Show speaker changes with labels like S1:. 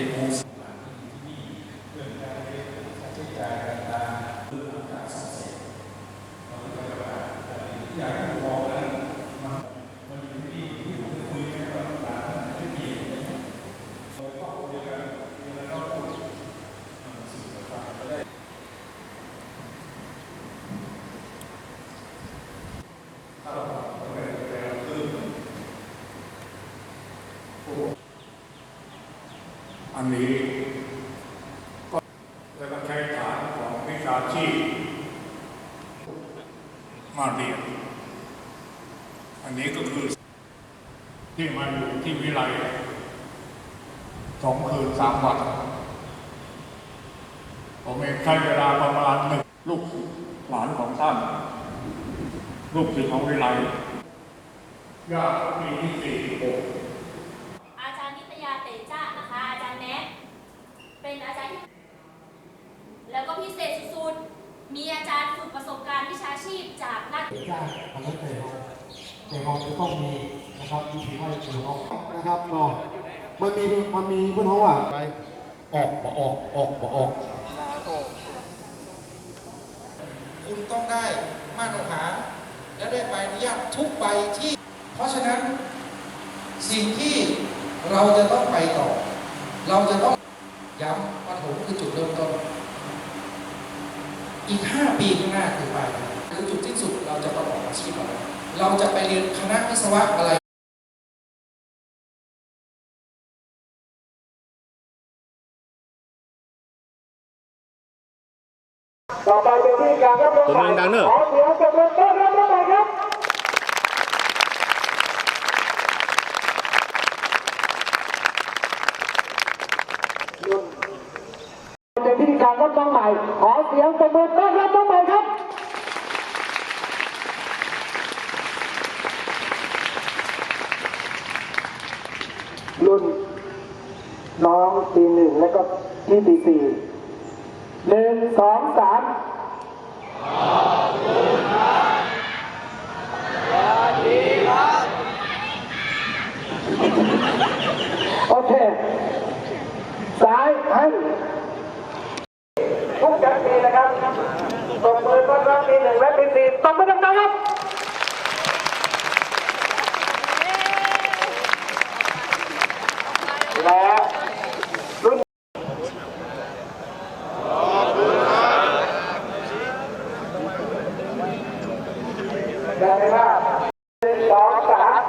S1: เป็นองค์สถานที่ที่นี่เรื่อ
S2: งการเรียนค่าใช้จ่ายต่างเรื่อการสอบเสร็จเราก็จะว่าอยากมองแล้วมันมันอยู่ที่นี่ที่ผมคุยกันว่าหลานมันไม่มีเราก็คุยกันเวลาเราพูดสื่อต่างๆก็ได้ถ้า อันนี้ก็จะเป็นใช้ฐานของวิชาชีพมาเรียน อันนี้ก็คือที่มาอยู่ที่วิไลสองคืนสามวันผมเองใช้เวลาประมาณหนึ่งลูกหลานของท่าน ลูกศิษย์ของวิไลยอดปีที่สี่สิบหก
S3: อาจารย์นิตยาเตจ้านะคะ อาจารย์แนะเป็น อาจารย์ที่แล้วก็พิเศษสุดๆ มีอาจารย์ฝึกประสบการณ์วิชาชีพจากนักเด
S4: ็กยากมันไม่เคยห้องแต่ห้องจะต้องมีนะครับวิธีให้คือห้องนะครับเนาะมันมีมันมีเพื่อนห้องว่าไปออกบ่ออกออกบ่ออก
S1: คุณต้องได้มาตรฐานและได้ใบอนุญาตทุกใบที่ เพราะฉะนั้นสิ่งที่เราจะต้องไปต่อ เราจะต้อง ย้ำปฐมคือจุดเริ่มต้น อีก 5 ปีข้างหน้าคือไปลายคือจุดที่สุดเราจะประกอบอาชีพอะไรเราจะไปเรียนคณะวิศวะอะไร
S5: ต่อไปเป็นที่การรับรองตัวดังๆเนอะ ขอเสียงปรบมือต้อนรับน้องใหม่ครับเป็นพิธีการรับ น้องใหม่ ขอเสียงปรบมือต้อนรับน้องใหม่ครับรุ่นน้องปีหนึ่งแล้วก็ที่ปีสี่หนึ่งสองสามโอเคสายหันทุกจันทีนะครับตบมือต้อนรับปีหนึ่งและปีสี่ต บมือดังๆครับและรุ่นได้ไหมครับหนึ่งสองสาม